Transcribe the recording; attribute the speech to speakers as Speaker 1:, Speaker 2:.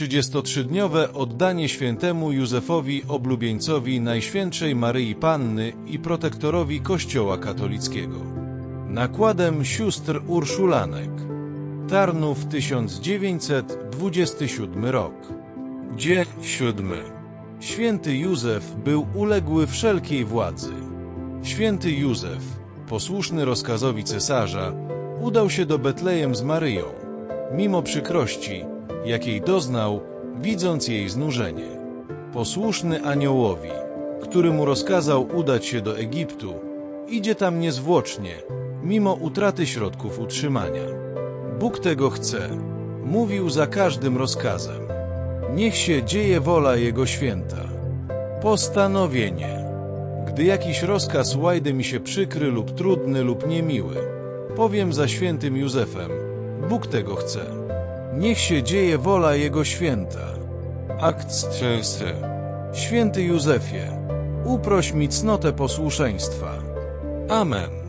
Speaker 1: 33-dniowe oddanie świętemu Józefowi oblubieńcowi Najświętszej Maryi Panny i protektorowi Kościoła katolickiego. Nakładem sióstr Urszulanek. Tarnów 1927 rok. Dzień siódmy. Święty Józef był uległy wszelkiej władzy. Święty Józef, posłuszny rozkazowi cesarza, udał się do Betlejem z Maryją, mimo przykrości, jakiej doznał, widząc jej znużenie. Posłuszny aniołowi, który mu rozkazał udać się do Egiptu, idzie tam niezwłocznie, mimo utraty środków utrzymania. Bóg tego chce, mówił za każdym rozkazem. Niech się dzieje wola Jego święta. Postanowienie. Gdy jakiś rozkaz łajdy mi się przykry lub trudny lub niemiły, powiem za świętym Józefem, Bóg tego chce. Niech się dzieje wola Jego święta. Akt częsty. Święty Józefie, uproś mi cnotę posłuszeństwa. Amen.